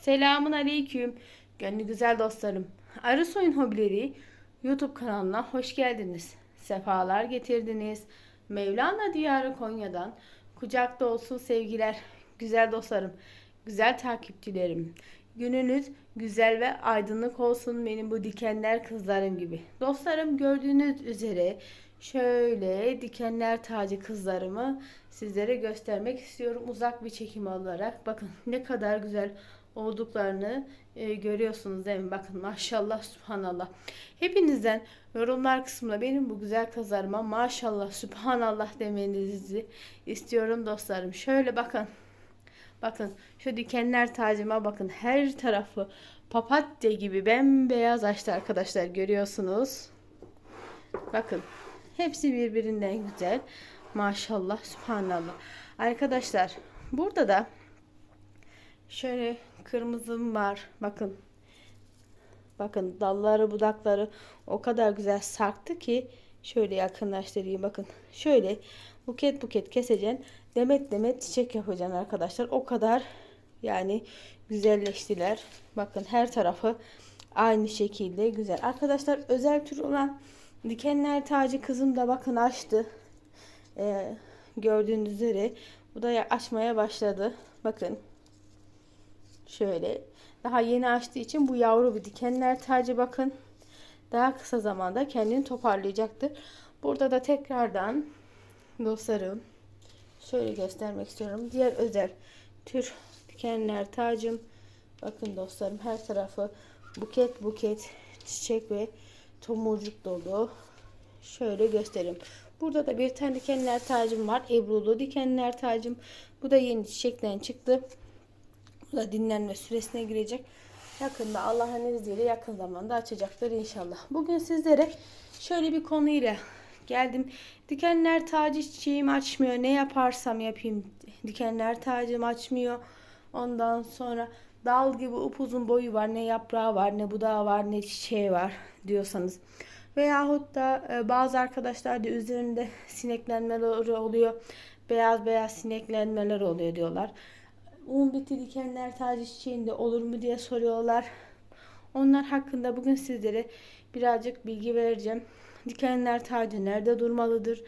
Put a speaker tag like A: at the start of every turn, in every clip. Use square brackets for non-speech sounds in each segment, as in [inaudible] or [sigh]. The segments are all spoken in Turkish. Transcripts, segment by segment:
A: Selamun aleyküm. Gönlü güzel dostlarım. Arı Soyun Hobileri YouTube kanalına hoş geldiniz. Sefalar getirdiniz. Mevlana Diyarı Konya'dan kucak dolusu sevgiler. Güzel dostlarım, güzel takipçilerim. Gününüz güzel ve aydınlık olsun benim bu dikenler kızlarım gibi. Dostlarım gördüğünüz üzere şöyle dikenler tacı kızlarımı sizlere göstermek istiyorum uzak bir çekim olarak. Bakın ne kadar güzel olduklarını e, görüyorsunuz değil mi? Bakın maşallah subhanallah. Hepinizden yorumlar kısmında benim bu güzel kızlarıma maşallah subhanallah demenizi istiyorum dostlarım. Şöyle bakın. Bakın şu dikenler tacıma bakın. Her tarafı papatya gibi bembeyaz açtı arkadaşlar görüyorsunuz. Bakın. Hepsi birbirinden güzel. Maşallah subhanallah. Arkadaşlar burada da şöyle kırmızım var. Bakın. Bakın dalları budakları o kadar güzel sarktı ki şöyle yakınlaştırayım bakın. Şöyle buket buket keseceksin. Demet demet çiçek yapacaksın arkadaşlar. O kadar yani güzelleştiler. Bakın her tarafı aynı şekilde güzel. Arkadaşlar özel tür olan dikenler tacı kızım da bakın açtı. Ee, gördüğünüz üzere bu da açmaya başladı. Bakın Şöyle. Daha yeni açtığı için bu yavru bir dikenler tacı bakın. Daha kısa zamanda kendini toparlayacaktır. Burada da tekrardan dostlarım şöyle göstermek istiyorum. Diğer özel tür dikenler tacım. Bakın dostlarım her tarafı buket buket çiçek ve tomurcuk dolu. Şöyle göstereyim. Burada da bir tane dikenler tacım var. Ebrulu dikenler tacım. Bu da yeni çiçekten çıktı. Bu da dinlenme süresine girecek. Yakında Allah'ın izniyle yakın zamanda açacaktır inşallah. Bugün sizlere şöyle bir konuyla geldim. Dikenler tacı çiçeğim açmıyor. Ne yaparsam yapayım dikenler tacım açmıyor. Ondan sonra dal gibi upuzun boyu var. Ne yaprağı var, ne budağı var, ne çiçeği var diyorsanız. Veyahut da e, bazı arkadaşlar da üzerinde sineklenmeler oluyor. Beyaz beyaz sineklenmeler oluyor diyorlar un biti dikenler tacı çiçeğinde olur mu diye soruyorlar. Onlar hakkında bugün sizlere birazcık bilgi vereceğim. Dikenler tacı nerede durmalıdır?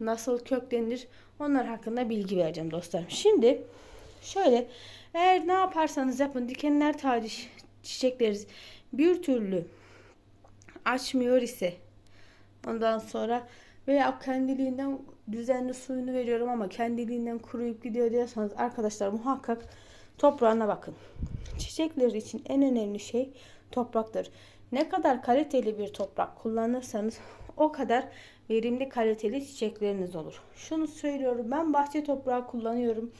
A: Nasıl köklenir? Onlar hakkında bilgi vereceğim dostlarım. Şimdi şöyle eğer ne yaparsanız yapın dikenler tacı çiçekleri bir türlü açmıyor ise ondan sonra veya kendiliğinden düzenli suyunu veriyorum ama kendiliğinden kuruyup gidiyor diyorsanız arkadaşlar muhakkak toprağına bakın. Çiçekler için en önemli şey topraktır. Ne kadar kaliteli bir toprak kullanırsanız o kadar verimli kaliteli çiçekleriniz olur. Şunu söylüyorum ben bahçe toprağı kullanıyorum.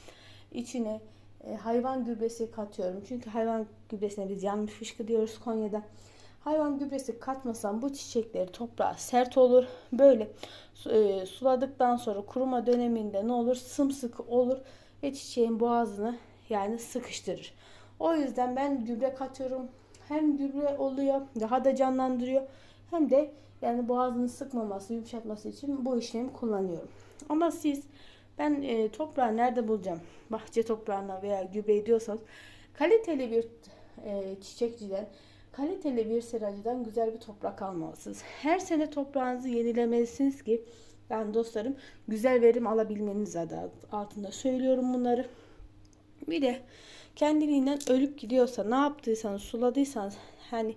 A: İçine e, hayvan gübresi katıyorum. Çünkü hayvan gübresine biz yanmış fışkı diyoruz Konya'da. Hayvan gübresi katmasam bu çiçekleri toprağa sert olur. Böyle e, suladıktan sonra kuruma döneminde ne olur? Sımsıkı olur ve çiçeğin boğazını yani sıkıştırır. O yüzden ben gübre katıyorum. Hem gübre oluyor, daha da canlandırıyor. Hem de yani boğazını sıkmaması, yumuşatması için bu işlemi kullanıyorum. Ama siz ben e, toprağı nerede bulacağım? Bahçe toprağına veya gübre diyorsanız kaliteli bir e, çiçekçiden kaliteli bir seracıdan güzel bir toprak almalısınız. Her sene toprağınızı yenilemelisiniz ki ben dostlarım güzel verim alabilmeniz adı altında söylüyorum bunları. Bir de kendiliğinden ölüp gidiyorsa ne yaptıysanız suladıysanız hani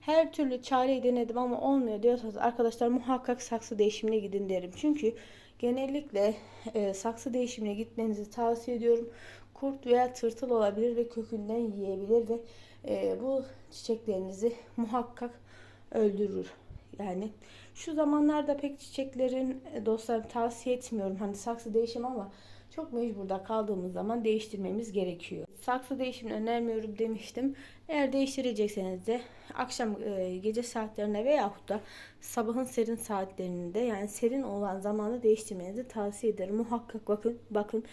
A: her türlü çareyi denedim ama olmuyor diyorsanız arkadaşlar muhakkak saksı değişimine gidin derim. Çünkü genellikle e, saksı değişimine gitmenizi tavsiye ediyorum. Kurt veya tırtıl olabilir ve kökünden yiyebilir ve e, bu çiçeklerinizi muhakkak öldürür. Yani şu zamanlarda pek çiçeklerin e, dostlarım tavsiye etmiyorum. Hani saksı değişim ama çok mecburda kaldığımız zaman değiştirmemiz gerekiyor. Saksı değişimini önermiyorum demiştim. Eğer değiştirecekseniz de akşam e, gece saatlerine veyahut da sabahın serin saatlerinde yani serin olan zamanda değiştirmenizi tavsiye ederim. Muhakkak bakın bakın.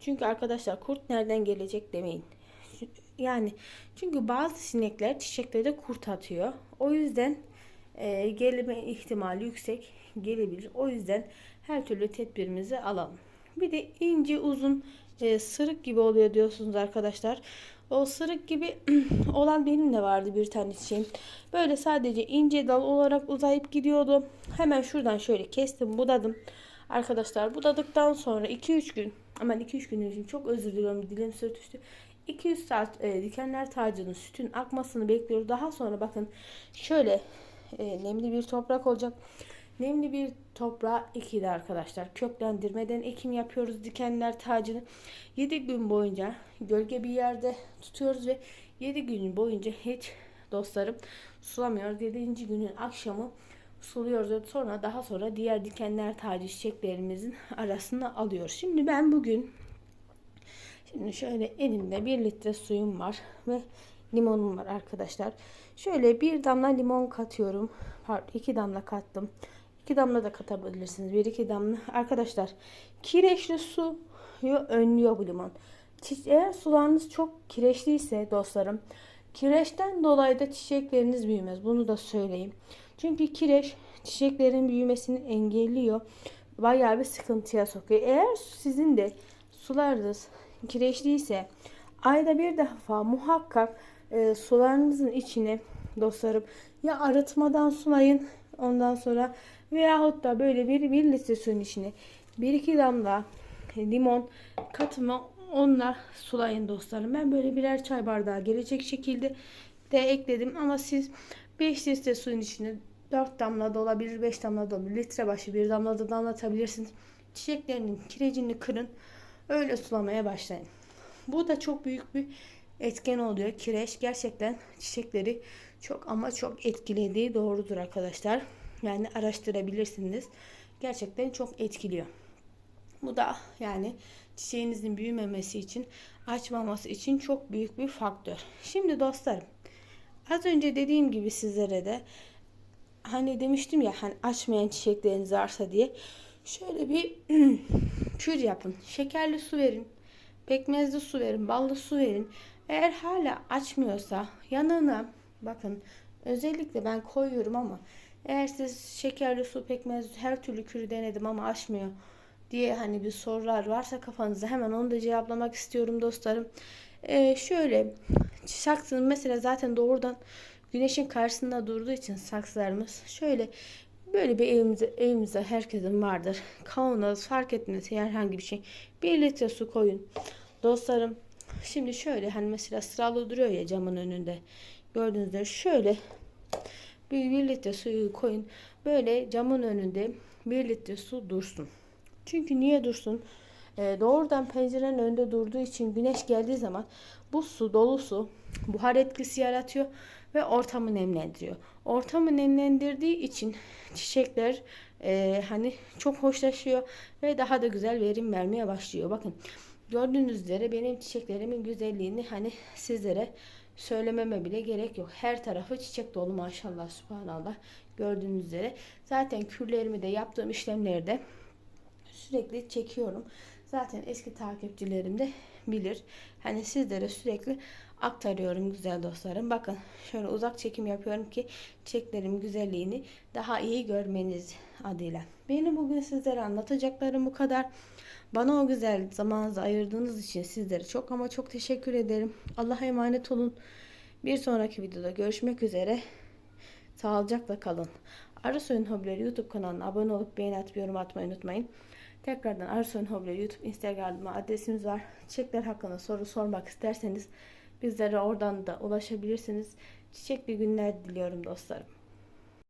A: Çünkü arkadaşlar kurt nereden gelecek demeyin. Yani çünkü bazı sinekler çiçeklere kurt atıyor. O yüzden e, gelme ihtimali yüksek gelebilir. O yüzden her türlü tedbirimizi alalım. Bir de ince uzun e, sırık gibi oluyor diyorsunuz arkadaşlar. O sırık gibi [clears throat] olan benim de vardı bir tane çiçeğim. Böyle sadece ince dal olarak uzayıp gidiyordu. Hemen şuradan şöyle kestim budadım. Arkadaşlar budadıktan sonra 2-3 gün aman 2-3 gün için çok özür diliyorum dilim sürtüştü. 200 saat e, dikenler tacının sütün akmasını bekliyoruz. Daha sonra bakın şöyle e, nemli bir toprak olacak. Nemli bir toprağa ekili arkadaşlar. Köklendirmeden ekim yapıyoruz dikenler tacını. 7 gün boyunca gölge bir yerde tutuyoruz ve 7 gün boyunca hiç dostlarım sulamıyoruz. 7. günün akşamı suluyoruz ve sonra daha sonra diğer dikenler tacı çiçeklerimizin arasına alıyoruz. Şimdi ben bugün şimdi şöyle elimde 1 litre suyum var ve limonum var arkadaşlar. Şöyle bir damla limon katıyorum. Pardon iki damla kattım. İki damla da katabilirsiniz. Bir iki damla. Arkadaşlar kireçli suyu önlüyor bu limon. Eğer sularınız çok kireçliyse dostlarım kireçten dolayı da çiçekleriniz büyümez. Bunu da söyleyeyim. Çünkü kireç çiçeklerin büyümesini engelliyor. Bayağı bir sıkıntıya sokuyor. Eğer sizin de sularınız kireçliyse ayda bir defa muhakkak e, sularınızın içine dostlarım ya arıtmadan sulayın ondan sonra veyahut da böyle bir, bir litre suyun içine bir iki damla limon katımı onunla sulayın dostlarım. Ben böyle birer çay bardağı gelecek şekilde de ekledim ama siz 5 litre suyun içine 4 damla da olabilir 5 damla da olabilir. Litre başı bir damla da damlatabilirsiniz. Çiçeklerinin kirecini kırın. Öyle sulamaya başlayın. Bu da çok büyük bir etken oluyor. Kireç gerçekten çiçekleri çok ama çok etkilediği doğrudur arkadaşlar. Yani araştırabilirsiniz. Gerçekten çok etkiliyor. Bu da yani çiçeğinizin büyümemesi için, açmaması için çok büyük bir faktör. Şimdi dostlarım, az önce dediğim gibi sizlere de hani demiştim ya hani açmayan çiçekleriniz varsa diye şöyle bir [clears throat] kür yapın. Şekerli su verin. Pekmezli su verin, ballı su verin. Eğer hala açmıyorsa yanına bakın özellikle ben koyuyorum ama eğer siz şekerli su, pekmez her türlü kürü denedim ama açmıyor diye hani bir sorular varsa kafanızda hemen onu da cevaplamak istiyorum dostlarım. Ee, şöyle saksının mesela zaten doğrudan güneşin karşısında durduğu için saksılarımız şöyle böyle bir evimize, evimizde herkesin vardır. Kavanoz fark etmez herhangi bir şey. Bir litre su koyun. Dostlarım şimdi şöyle hani mesela sıralı duruyor ya camın önünde. Gördüğünüz üzere şöyle bir, bir litre suyu koyun. Böyle camın önünde bir litre su dursun. Çünkü niye dursun? Ee, doğrudan pencerenin önünde durduğu için güneş geldiği zaman bu su dolu su buhar etkisi yaratıyor ve ortamı nemlendiriyor. Ortamı nemlendirdiği için çiçekler e, hani çok hoşlaşıyor ve daha da güzel verim vermeye başlıyor. Bakın gördüğünüz üzere benim çiçeklerimin güzelliğini hani sizlere söylememe bile gerek yok. Her tarafı çiçek dolu maşallah subhanallah gördüğünüz üzere. Zaten kürlerimi de yaptığım işlemlerde sürekli çekiyorum. Zaten eski takipçilerim de bilir. Hani sizlere sürekli aktarıyorum güzel dostlarım. Bakın şöyle uzak çekim yapıyorum ki çiçeklerimin güzelliğini daha iyi görmeniz adıyla. Benim bugün sizlere anlatacaklarım bu kadar. Bana o güzel zamanınızı ayırdığınız için sizlere çok ama çok teşekkür ederim. Allah'a emanet olun. Bir sonraki videoda görüşmek üzere. Sağlıcakla kalın. Arısoy'un Hobileri YouTube kanalına abone olup beğeni atıp yorum atmayı unutmayın. Tekrardan Arısoy'un Hobileri YouTube Instagram adresimiz var. Çiçekler hakkında soru sormak isterseniz bizlere oradan da ulaşabilirsiniz. Çiçekli günler diliyorum dostlarım.